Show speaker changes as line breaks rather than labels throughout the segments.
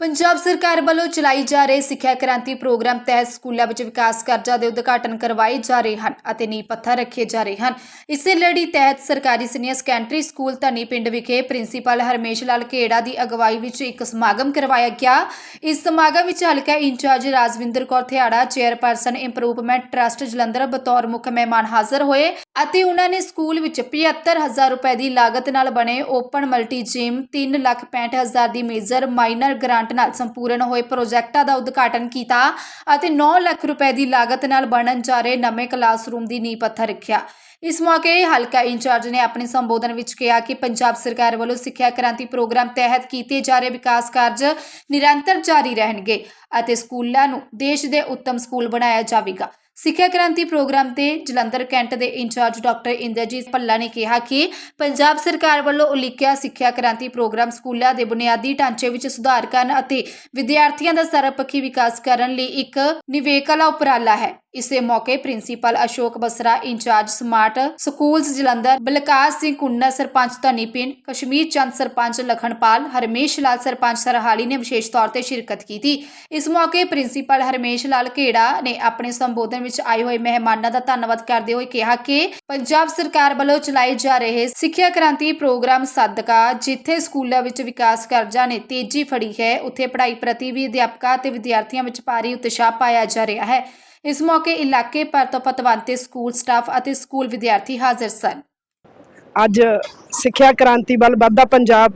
ਪੰਜਾਬ ਸਰਕਾਰ ਵੱਲੋਂ ਚਲਾਈ ਜਾ ਰਹੇ ਸਿੱਖਿਆ ਕ੍ਰਾਂਤੀ ਪ੍ਰੋਗਰਾਮ ਤਹਿਤ ਸਕੂਲਾਂ ਵਿੱਚ ਵਿਕਾਸ ਕਾਰਜਾਂ ਦੇ ਉਦਘਾਟਨ ਕਰਵਾਏ ਜਾ ਰਹੇ ਹਨ ਅਤੇ ਨੀਂਹ ਪੱਥਰ ਰੱਖੇ ਜਾ ਰਹੇ ਹਨ। ਇਸੇ ਲੜੀ ਤਹਿਤ ਸਰਕਾਰੀ ਸੀਨੀਅਰ ਸੈਕੰਡਰੀ ਸਕੂਲ ਧਨੀ ਪਿੰਡ ਵਿਖੇ ਪ੍ਰਿੰਸੀਪਲ ਹਰਮੇਸ਼ ਲਾਲ ਖੇੜਾ ਦੀ ਅਗਵਾਈ ਵਿੱਚ ਇੱਕ ਸਮਾਗਮ ਕਰਵਾਇਆ ਗਿਆ। ਇਸ ਸਮਾਗਮ ਵਿੱਚ ਹਲਕਾ incharge Rajwinder Kaur Thiara, chairperson improvement trust Jalandhar ਬਤੌਰ ਮੁੱਖ ਮਹਿਮਾਨ ਹਾਜ਼ਰ ਹੋਏ ਅਤੇ ਉਹਨਾਂ ਨੇ ਸਕੂਲ ਵਿੱਚ 75000 ਰੁਪਏ ਦੀ ਲਾਗਤ ਨਾਲ ਬਣੇ ਓਪਨ ਮਲਟੀ ਜਿਮ 365000 ਦੀ ਮੇਜਰ ਮਾਈਨਰ ਗ੍ਰਾਂਟ ਨਾਲ ਸੰਪੂਰਨ ਹੋਏ ਪ੍ਰੋਜੈਕਟਾਂ ਦਾ ਉਦਘਾਟਨ ਕੀਤਾ ਅਤੇ 9 ਲੱਖ ਰੁਪਏ ਦੀ ਲਾਗਤ ਨਾਲ ਬਣਨ ਜਾ ਰਹੇ ਨਵੇਂ ਕਲਾਸਰੂਮ ਦੀ ਨੀਂਹ ਪੱਥਰ ਰੱਖਿਆ। ਇਸ ਮੌਕੇ ਹਲਕਾ ਇੰਚਾਰਜ ਨੇ ਆਪਣੇ ਸੰਬੋਧਨ ਵਿੱਚ ਕਿਹਾ ਕਿ ਪੰਜਾਬ ਸਰਕਾਰ ਵੱਲੋਂ ਸਿੱਖਿਆ ਕ੍ਰਾਂਤੀ ਪ੍ਰੋਗਰਾਮ ਤਹਿਤ ਕੀਤੇ ਜਾ ਰਹੇ ਵਿਕਾਸ ਕਾਰਜ ਨਿਰੰਤਰ ਜਾਰੀ ਰਹਿਣਗੇ ਅਤੇ ਸਕੂਲਾਂ ਨੂੰ ਦੇਸ਼ ਦੇ ਉੱਤਮ ਸਕੂਲ ਬਣਾਇਆ ਜਾਵੇਗਾ। ਸਿੱਖਿਆ ਕ੍ਰਾਂਤੀ ਪ੍ਰੋਗਰਾਮ ਤੇ ਜਲੰਧਰ ਕੈਂਟ ਦੇ ਇੰਚਾਰਜ ਡਾਕਟਰ ਇੰਦਰਜੀਤ ਭੱਲਾ ਨੇ ਕਿਹਾ ਕਿ ਪੰਜਾਬ ਸਰਕਾਰ ਵੱਲੋਂ ਉਲੀਕਿਆ ਸਿੱਖਿਆ ਕ੍ਰਾਂਤੀ ਪ੍ਰੋਗਰਾਮ ਸਕੂਲਾਂ ਦੇ ਬੁਨਿਆਦੀ ਢਾਂਚੇ ਵਿੱਚ ਸੁਧਾਰ ਕਰਨ ਅਤੇ ਵਿਦਿਆਰਥੀਆਂ ਦਾ ਸਰਬਪੱਖੀ ਵਿਕਾਸ ਕਰਨ ਲਈ ਇੱਕ ਨਿਵੇਕਲਾ ਉਪਰਾਲਾ ਹੈ। ਇਸੇ ਮੌਕੇ principal Ashok Basra, incharge smart schools Jalandhar, Balkar Singh Kunna, sarpanch Dhani Pind, Kashmir Chand, sarpanch ਲਖਣਪਾਲ Harmesh ਲਾਲ, ਸਰਪੰਚ ਸਰਹਾਲੀ ਨੇ ਵਿਸ਼ੇਸ਼ ਤੌਰ ਤੇ ਸ਼ਿਰਕਤ ਕੀਤੀ। ਇਸ ਮੌਕੇ ਪ੍ਰਿੰਸੀਪਲ ਹਰਮੇਸ਼ ਲਾਲ ਘੇੜਾ ਨੇ ਆਪਣੇ ਸੰਬੋਧਨ ਵਿੱਚ ਆਏ ਹੋਏ ਮਹਿਮਾਨਾਂ ਦਾ ਧੰਨਵਾਦ ਕਰਦੇ ਹੋਏ ਕਿਹਾ ਕਿ ਪੰਜਾਬ ਸਰਕਾਰ ਵੱਲੋਂ ਚਲਾਏ ਜਾ ਰਹੇ ਸਿੱਖਿਆ ਕ੍ਰਾਂਤੀ ਪ੍ਰੋਗਰਾਮ ਸਦਕਾ ਜਿੱਥੇ ਸਕੂਲਾਂ ਵਿੱਚ ਵਿਕਾਸ ਕਾਰਜਾਂ ਨੇ ਤੇਜ਼ੀ ਫੜੀ ਹੈ, ਉੱਥੇ ਪੜ੍ਹਾਈ ਪ੍ਰਤੀ ਵੀ ਅਧਿਆਪਕਾਂ ਤੇ ਵਿਦਿਆਰਥੀਆਂ ਵਿੱਚ ਭਾਰੀ ਉਤਸ਼ਾਹ ਪਾਇਆ ਜਾ ਰਿਹਾ ਹੈ। ਇਸ ਮੌਕੇ ਇਲਾਕੇ ਭਰ ਤੋਂ ਪਤਵੰਤੇ ਸਕੂਲ ਸਟਾਫ ਅਤੇ ਸਕੂਲ ਵਿਦਿਆਰਥੀ ਹਾਜ਼ਰ ਸਨ।
ਅੱਜ ਸਿੱਖਿਆ ਕ੍ਰਾਂਤੀ ਵੱਲ ਵੱਧਦਾ ਪੰਜਾਬ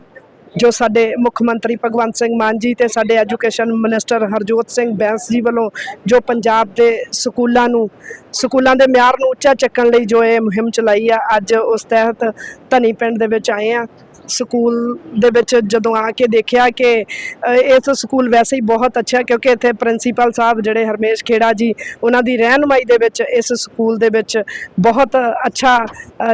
ਜੋ ਸਾਡੇ ਮੁੱਖ ਮੰਤਰੀ ਭਗਵੰਤ ਸਿੰਘ ਮਾਨ ਜੀ ਤੇ ਸਾਡੇ ਐਜੂਕੇਸ਼ਨ ਮਿਨਿਸਟਰ ਹਰਜੋਤ ਸਿੰਘ ਬੈਂਸ ਜੀ ਵੱਲੋਂ ਜੋ ਪੰਜਾਬ ਦੇ ਸਕੂਲਾਂ ਨੂੰ, ਸਕੂਲਾਂ ਦੇ ਮਿਆਰ ਨੂੰ ਉੱਚਾ ਚੱਕਣ ਲਈ ਜੋ ਇਹ ਮੁਹਿੰਮ ਚਲਾਈ ਆ, ਅੱਜ ਉਸ ਤਹਿਤ ਧਨੀ ਪਿੰਡ ਦੇ ਵਿੱਚ ਆਏ ਆ। ਸਕੂਲ ਦੇ ਵਿੱਚ ਜਦੋਂ ਆ ਕੇ ਦੇਖਿਆ ਕਿ ਇਸ ਸਕੂਲ ਵੈਸੇ ਹੀ ਬਹੁਤ ਅੱਛਾ ਕਿਉਂਕਿ ਇੱਥੇ ਪ੍ਰਿੰਸੀਪਲ ਸਾਹਿਬ ਜਿਹੜੇ ਹਰਮੇਸ਼ ਖੇੜਾ ਜੀ, ਉਹਨਾਂ ਦੀ ਰਹਿਨਮਾਈ ਦੇ ਵਿੱਚ ਇਸ ਸਕੂਲ ਦੇ ਵਿੱਚ ਬਹੁਤ ਅੱਛਾ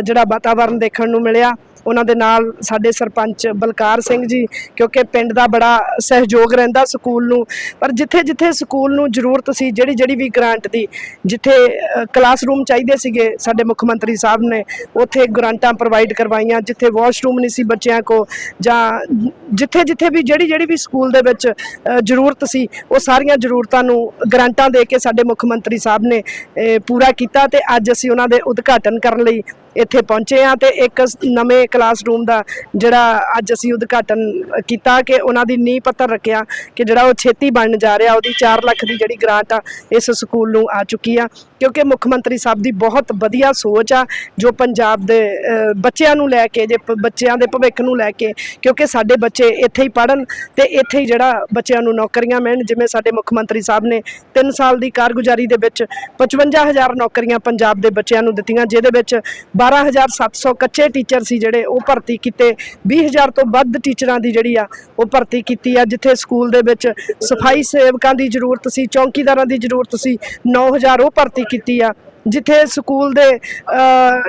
ਜਿਹੜਾ ਵਾਤਾਵਰਣ ਦੇਖਣ ਨੂੰ ਮਿਲਿਆ। ਉਹਨਾਂ ਦੇ ਨਾਲ ਸਾਡੇ ਸਰਪੰਚ ਬਲਕਾਰ ਸਿੰਘ ਜੀ, ਕਿਉਂਕਿ ਪਿੰਡ ਦਾ ਬੜਾ ਸਹਿਯੋਗ ਰਹਿੰਦਾ ਸਕੂਲ ਨੂੰ। ਪਰ ਜਿੱਥੇ ਜਿੱਥੇ ਸਕੂਲ ਨੂੰ ਜ਼ਰੂਰਤ ਸੀ, ਜਿਹੜੀ ਜਿਹੜੀ ਵੀ ਗ੍ਰਾਂਟ ਦੀ, ਜਿੱਥੇ ਕਲਾਸਰੂਮ ਚਾਹੀਦੇ ਸੀਗੇ, ਸਾਡੇ ਮੁੱਖ ਮੰਤਰੀ ਸਾਹਿਬ ਨੇ, ਉੱਥੇ ਗ੍ਰਾਂਟਾਂ ਪ੍ਰੋਵਾਈਡ ਕਰਵਾਈਆਂ, ਜਿੱਥੇ ਵਾਸ਼ਰੂਮ ਨਹੀਂ ਸੀ ਬੱਚਿਆਂ ਕੋ ਜਾਂ ਜਿੱਥੇ ਜਿੱਥੇ ਵੀ ਜਿਹੜੀ ਜਿਹੜੀ ਵੀ ਸਕੂਲ ਦੇ ਵਿੱਚ ਜ਼ਰੂਰਤ ਸੀ, ਉਹ ਸਾਰੀਆਂ ਜ਼ਰੂਰਤਾਂ ਨੂੰ ਗ੍ਰਾਂਟਾਂ ਦੇ ਕੇ ਸਾਡੇ ਮੁੱਖ ਮੰਤਰੀ ਸਾਹਿਬ ਨੇ ਪੂਰਾ ਕੀਤਾ ਤੇ ਅੱਜ ਅਸੀਂ ਉਹਨਾਂ ਦੇ ਉਦਘਾਟਨ ਕਰਨ ਲਈ ਇੱਥੇ ਪਹੁੰਚੇ ਆ ਤੇ ਇੱਕ ਨਵੇਂ ਕਲਾਸਰੂਮ ਦਾ ਜਿਹੜਾ ਅੱਜ ਅਸੀਂ ਉਦਘਾਟਨ ਕੀਤਾ ਕਿ ਉਹਨਾਂ ਦੀ ਨੀਂਹ ਪੱਥਰ ਰੱਖਿਆ ਕਿ ਜਿਹੜਾ ਉਹ ਛੇਤੀ ਬਣਨ ਜਾ ਰਿਹਾ, ਉਹਦੀ 4 ਲੱਖ ਦੀ ਜਿਹੜੀ ਗ੍ਰਾਂਟ ਆ, ਇਸ ਸਕੂਲ ਨੂੰ ਆ ਚੁੱਕੀ ਆ। ਕਿਉਂਕਿ ਮੁੱਖ ਮੰਤਰੀ ਸਾਹਿਬ ਦੀ ਬਹੁਤ ਵਧੀਆ ਸੋਚ ਆ, ਜੋ ਪੰਜਾਬ ਦੇ ਬੱਚਿਆਂ ਨੂੰ ਲੈ ਕੇ, ਜੇ ਪ- ਬੱਚਿਆਂ ਦੇ ਭਵਿੱਖ ਨੂੰ ਲੈ ਕੇ, ਕਿਉਂਕਿ ਸਾਡੇ ਬੱਚੇ ਇੱਥੇ ਹੀ ਪੜਨ ਤੇ ਇੱਥੇ ਹੀ ਜਿਹੜਾ ਬੱਚਿਆਂ ਨੂੰ ਨੌਕਰੀਆਂ ਮਿਲਣ, ਜਿਵੇਂ ਸਾਡੇ ਮੁੱਖ ਮੰਤਰੀ ਸਾਹਿਬ ਨੇ 3 ਸਾਲ ਦੀ ਕਾਰਗੁਜ਼ਾਰੀ ਦੇ ਵਿੱਚ 55000 ਨੌਕਰੀਆਂ ਪੰਜਾਬ ਦੇ ਬੱਚਿਆਂ ਨੂੰ ਦਿੱਤੀਆਂ, ਜਿਹਦੇ ਵਿੱਚ 12700 ਕੱਚੇ ਟੀਚਰ ਸੀ ਜਿਹੜੇ ਉਹ ਭਰਤੀ ਕੀਤੇ 20000 ਤੋਂ ਵੱਧ ਟੀਚਰਾਂ ਦੀ ਜਿਹੜੀ ਆ, ਉਹ ਭਰਤੀ ਕੀਤੀ ਆ, ਜਿੱਥੇ ਸਕੂਲ ਦੇ ਵਿੱਚ ਸਫ਼ਾਈ ਸੇਵਕਾਂ ਦੀ ਜ਼ਰੂਰਤ ਸੀ, ਚੌਕੀਦਾਰਾਂ ਦੀ ਜ਼ਰੂਰਤ ਸੀ 9000 ਉਹ ਭਰਤੀ ਕੀਤੀ ਆ, ਜਿੱਥੇ ਸਕੂਲ ਦੇ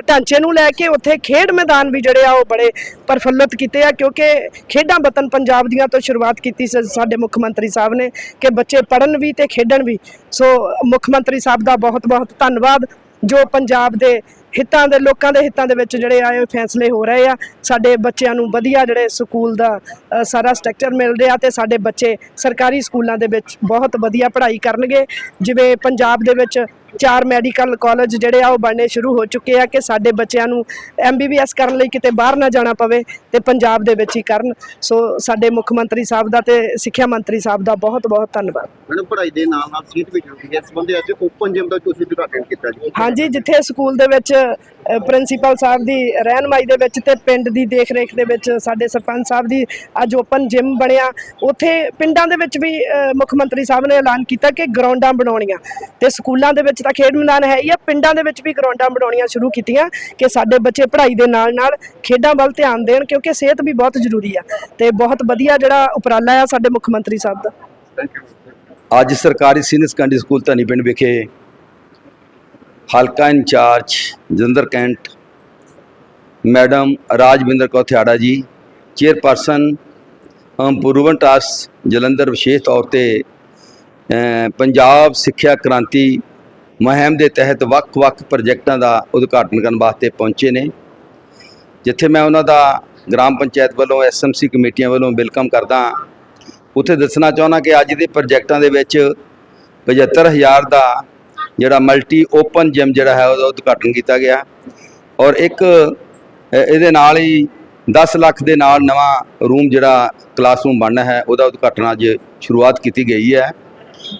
ਢਾਂਚੇ ਨੂੰ ਲੈ ਕੇ ਉੱਥੇ ਖੇਡ ਮੈਦਾਨ ਵੀ ਜਿਹੜੇ ਆ ਉਹ ਬੜੇ ਪ੍ਰਫੁੱਲਤ ਕੀਤੇ ਆ, ਕਿਉਂਕਿ ਖੇਡਾਂ ਵਤਨ ਪੰਜਾਬ ਦੀਆਂ ਤੋਂ ਸ਼ੁਰੂਆਤ ਕੀਤੀ ਸੀ ਸਾਡੇ ਮੁੱਖ ਮੰਤਰੀ ਸਾਹਿਬ ਨੇ, ਕਿ ਬੱਚੇ ਪੜ੍ਹਨ ਵੀ ਤੇ ਖੇਡਣ ਵੀ। ਸੋ ਮੁੱਖ ਮੰਤਰੀ ਸਾਹਿਬ ਦਾ ਬਹੁਤ ਬਹੁਤ ਧੰਨਵਾਦ, ਜੋ ਪੰਜਾਬ ਦੇ ਹਿੱਤਾਂ ਦੇ ਲੋਕਾਂ ਦੇ ਹਿੱਤਾਂ ਦੇ ਵਿੱਚ ਜਿਹੜੇ ਆ ਇਹ ਫੈਸਲੇ ਹੋ ਰਹੇ ਆ। ਸਾਡੇ ਬੱਚਿਆਂ ਨੂੰ ਵਧੀਆ ਜਿਹੜੇ ਸਕੂਲ ਦਾ ਸਾਰਾ ਸਟਰਕਚਰ ਮਿਲ ਰਿਹਾ ਤੇ ਸਾਡੇ ਬੱਚੇ ਸਰਕਾਰੀ ਸਕੂਲਾਂ ਦੇ ਵਿੱਚ ਬਹੁਤ ਵਧੀਆ ਪੜ੍ਹਾਈ ਕਰਨਗੇ। ਜਿਵੇਂ ਪੰਜਾਬ ਦੇ ਵਿੱਚ ਚਾਰ ਮੈਡੀਕਲ ਕਾਲਜ ਜਿਹੜੇ ਆ ਉਹ ਬਣਨੇ ਸ਼ੁਰੂ ਹੋ ਚੁੱਕੇ ਆ ਕਿ ਸਾਡੇ ਬੱਚਿਆਂ ਨੂੰ ਐਮਬੀਬੀਐਸ ਕਰਨ ਲਈ ਕਿਤੇ ਬਾਹਰ ਨਾ ਜਾਣਾ ਪਵੇ ਤੇ ਪੰਜਾਬ ਦੇ ਵਿੱਚ ਹੀ ਕਰਨ। ਸੋ ਸਾਡੇ ਮੁੱਖ ਮੰਤਰੀ ਸਾਹਿਬ ਦਾ ਤੇ ਸਿੱਖਿਆ ਮੰਤਰੀ ਸਾਹਿਬ ਦਾ ਬਹੁਤ ਬਹੁਤ ਧੰਨਵਾਦ।
ਮੈਡਮ ਪੜ੍ਹਾਈ ਦੇ ਨਾਲ ਨਾਲ ਸੀਟ ਵੀ ਜ਼ਰੂਰੀ ਹੈ। ਇਸ ਸੰਬੰਧੀ ਅੱਜ ਓਪਨ ਜਿਮ ਦਾ ਤੁਸੀਂ ਉਦਘਾਟਨ ਕੀਤਾ ਜੀ।
ਹਾਂਜੀ ਜਿੱਥੇ ਸਕੂਲ ਦੇ ਵਿੱਚ ਪ੍ਰਿੰਸੀਪਲ ਸਾਹਿਬ ਦੀ ਰਹਿਨਮਾਈ ਦੇ ਵਿੱਚ ਤੇ ਪਿੰਡ ਦੀ ਦੇਖ-ਰੇਖ ਦੇ ਵਿੱਚ ਸਾਡੇ ਸਰਪੰਚ ਸਾਹਿਬ ਦੀ ਅੱਜ ਓਪਨ ਜਿਮ ਬਣਿਆ। ਉੱਥੇ ਪਿੰਡਾਂ ਦੇ ਵਿੱਚ ਵੀ ਮੁੱਖ ਮੰਤਰੀ ਸਾਹਿਬ ਨੇ ਐਲਾਨ ਕੀਤਾ ਕਿ ਗਰਾਊਂਡਾਂ ਬਣਾਉਣੀਆਂ। ਤੇ ਸਕੂਲਾਂ ਦੇ ਵਿੱਚ ਤਾਂ ਖੇਡ ਮੈਦਾਨ ਹੈ ਹੀ ਆ, ਪਿੰਡਾਂ ਦੇ ਵਿੱਚ ਵੀ ਗਰਾਊਂਡਾਂ ਬਣਾਉਣੀਆਂ ਸ਼ੁਰੂ ਕੀਤੀਆਂ ਕਿ ਸਾਡੇ ਬੱਚੇ ਪੜ੍ਹਾਈ ਦੇ ਨਾਲ-ਨਾਲ ਖੇਡਾਂ ਵੱਲ ਧਿਆਨ ਦੇਣ ਕਿਉਂਕਿ ਸਿਹਤ ਵੀ ਬਹੁਤ ਜ਼ਰੂਰੀ ਆ। ਤੇ ਬਹੁਤ ਵਧੀਆ ਜਿਹੜਾ ਉਪਰਾਲਾ ਆ ਸਾਡੇ ਮੁੱਖ ਮੰਤਰੀ ਸਾਹਿਬ ਦਾ।
ਅੱਜ ਸਰਕਾਰੀ ਸੀਨੀਅਰ ਸੈਕੰਡਰੀ ਸਕੂਲ ਧਨੀ ਪਿੰਡ ਵਿਖੇ ਹਲਕਾ incharge Jalandhar cantt madam Rajwinder Kaur Thiara ji, chairperson improvement trust Jalandhar ਵਿਸ਼ੇਸ਼ ਤੌਰ ਤੇ ਪੰਜਾਬ ਸਿੱਖਿਆ ਕ੍ਰਾਂਤੀ ਮੁਹਿੰਮ ਦੇ ਤਹਿਤ ਵੱਖ-ਵੱਖ ਪ੍ਰੋਜੈਕਟਾਂ ਦਾ ਉਦਘਾਟਨ ਕਰਨ ਵਾਸਤੇ ਪਹੁੰਚੇ ਨੇ, ਜਿੱਥੇ ਮੈਂ ਉਹਨਾਂ ਦਾ ਗ੍ਰਾਮ ਪੰਚਾਇਤ ਵੱਲੋਂ ਐਸਐਮਸੀ ਕਮੇਟੀਆਂ ਵੱਲੋਂ ਵੈਲਕਮ ਕਰਦਾ ਉੱਥੇ ਦੱਸਣਾ ਚਾਹੁੰਦਾ ਕਿ ਅੱਜ ਦੇ ਪ੍ਰੋਜੈਕਟਾਂ ਦੇ ਵਿੱਚ 75000 ਦਾ ਜਿਹੜਾ ਮਲਟੀ ਓਪਨ ਜਿਮ ਜਿਹੜਾ ਹੈ ਉਹਦਾ ਉਦਘਾਟਨ ਕੀਤਾ ਗਿਆ। ਔਰ ਇੱਕ ਇਹਦੇ ਨਾਲ ਹੀ 10 ਲੱਖ ਦੇ ਨਾਲ ਨਵਾਂ ਰੂਮ ਜਿਹੜਾ ਕਲਾਸਰੂਮ ਬਣਨਾ ਹੈ, ਉਹਦਾ ਉਦਘਾਟਨ ਅੱਜ ਸ਼ੁਰੂਆਤ ਕੀਤੀ ਗਈ ਹੈ।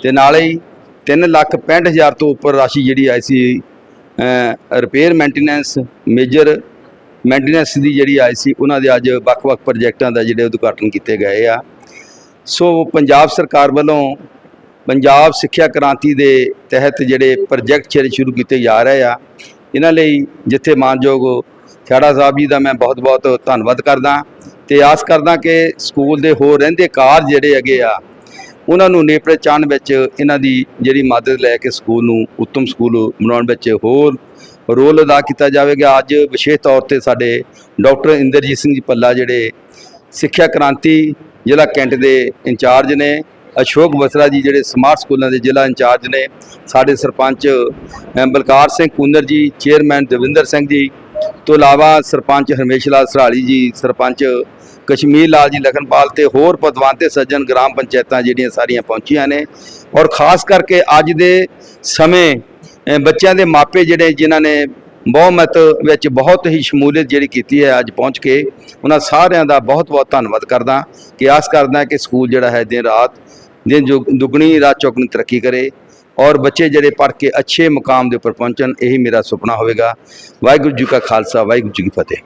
ਤੇ ਨਾਲੇ ਹੀ 3 ਲੱਖ 65000 ਤੋਂ ਉੱਪਰ ਰਾਸ਼ੀ ਜਿਹੜੀ ਆਈ ਸੀ ਰਿਪੇਅਰ ਮੇਨਟੇਨੈਂਸ ਮੇਜਰ ਮੇਨਟੇਨੈਂਸ ਦੀ ਜਿਹੜੀ ਆਈ ਸੀ, ਉਹਨਾਂ ਦੇ ਅੱਜ ਵੱਖ-ਵੱਖ ਪ੍ਰੋਜੈਕਟਾਂ ਦਾ ਜਿਹੜੇ ਉਦਘਾਟਨ ਕੀਤੇ ਗਏ ਆ। ਸੋ ਪੰਜਾਬ ਸਰਕਾਰ ਵੱਲੋਂ ਪੰਜਾਬ ਸਿੱਖਿਆ ਕ੍ਰਾਂਤੀ ਦੇ ਤਹਿਤ ਜਿਹੜੇ ਪ੍ਰੋਜੈਕਟ ਜਿਹੜੇ ਸ਼ੁਰੂ ਕੀਤੇ ਜਾ ਰਹੇ ਆ, ਇਹਨਾਂ ਲਈ ਜਿੱਥੇ ਮਾਨਯੋਗ ਖਿਆੜਾ ਸਾਹਿਬ ਜੀ ਦਾ ਮੈਂ ਬਹੁਤ-ਬਹੁਤ ਧੰਨਵਾਦ ਕਰਦਾ ਤੇ ਆਸ ਕਰਦਾ ਕਿ ਸਕੂਲ ਦੇ ਹੋਰ ਰਹਿੰਦੇ ਕਾਰਜ ਜਿਹੜੇ ਹੈਗੇ ਆ, ਉਹਨਾਂ ਨੂੰ ਨੇਪਰੇ ਚਾਣ ਵਿੱਚ ਇਹਨਾਂ ਦੀ ਜਿਹੜੀ ਮਦਦ ਲੈ ਕੇ ਸਕੂਲ ਨੂੰ ਉੱਤਮ ਸਕੂਲ ਬਣਾਉਣ ਵਿੱਚ ਹੋਰ ਰੋਲ ਅਦਾ ਕੀਤਾ ਜਾਵੇਗਾ। ਅੱਜ ਵਿਸ਼ੇਸ਼ ਤੌਰ ਤੇ ਸਾਡੇ ਡਾਕਟਰ ਇੰਦਰਜੀਤ ਸਿੰਘ ਜੀ ਪੱਲਾ ਜਿਹੜੇ ਸਿੱਖਿਆ ਕ੍ਰਾਂਤੀ ਜ਼ਿਲ੍ਹਾ ਕੈਂਟ ਦੇ ਇੰਚਾਰਜ ਨੇ ਅਸ਼ੋਕ ਬਸਰਾ ਜੀ ਜਿਹੜੇ ਸਮਾਰਟ ਸਕੂਲਾਂ ਦੇ ਜ਼ਿਲ੍ਹਾ ਇੰਚਾਰਜ ਨੇ, ਸਾਡੇ ਸਰਪੰਚ ਬਲਕਾਰ ਸਿੰਘ ਕੁੰਦਰ ਜੀ, ਚੇਅਰਮੈਨ ਦਵਿੰਦਰ ਸਿੰਘ ਜੀ, ਤੋਂ ਇਲਾਵਾ ਸਰਪੰਚ ਹਰਮੇਸ਼ ਲਾਲ ਸਰਾਲੀ ਜੀ, ਸਰਪੰਚ ਕਸ਼ਮੀਰ ਲਾਲ ਜੀ ਲਖਨਪਾਲ ਤੇ ਹੋਰ ਪਦਵੰਤੇ ਸੱਜਣ ਗ੍ਰਾਮ ਪੰਚਾਇਤਾਂ ਜਿਹੜੀਆਂ ਸਾਰੀਆਂ ਪਹੁੰਚੀਆਂ ਨੇ। ਔਰ ਖਾਸ ਕਰਕੇ ਅੱਜ ਦੇ ਸਮੇਂ ਬੱਚਿਆਂ ਦੇ ਮਾਪੇ ਜਿਹੜੇ ਜਿਨ੍ਹਾਂ ਨੇ ਬਹੁਮਤ ਵਿੱਚ ਬਹੁਤ ਹੀ ਸ਼ਮੂਲੀਅਤ ਜਿਹੜੀ ਕੀਤੀ ਹੈ ਅੱਜ ਪਹੁੰਚ ਕੇ, ਉਹਨਾਂ ਸਾਰਿਆਂ ਦਾ ਬਹੁਤ ਬਹੁਤ ਧੰਨਵਾਦ ਕਰਦਾ ਕਿ ਆਸ ਕਰਦਾ ਕਿ ਸਕੂਲ ਜਿਹੜਾ ਹੈ ਦਿਨ ਰਾਤ ਦਿਨ ਜੋ ਦੁੱਗਣੀ ਰਾਤ ਚੌਗਣੀ ਤਰੱਕੀ ਕਰੇ ਔਰ ਬੱਚੇ ਜਿਹੜੇ ਪੜ੍ਹ ਕੇ ਅੱਛੇ ਮੁਕਾਮ ਦੇ ਉੱਪਰ ਪਹੁੰਚਣ, ਇਹੀ ਮੇਰਾ ਸੁਪਨਾ ਹੋਵੇਗਾ। ਵਾਹਿਗੁਰੂ ਜੀ ਕਾ ਖਾਲਸਾ, ਵਾਹਿਗੁਰੂ ਜੀ ਕੀ ਫਤਿਹ।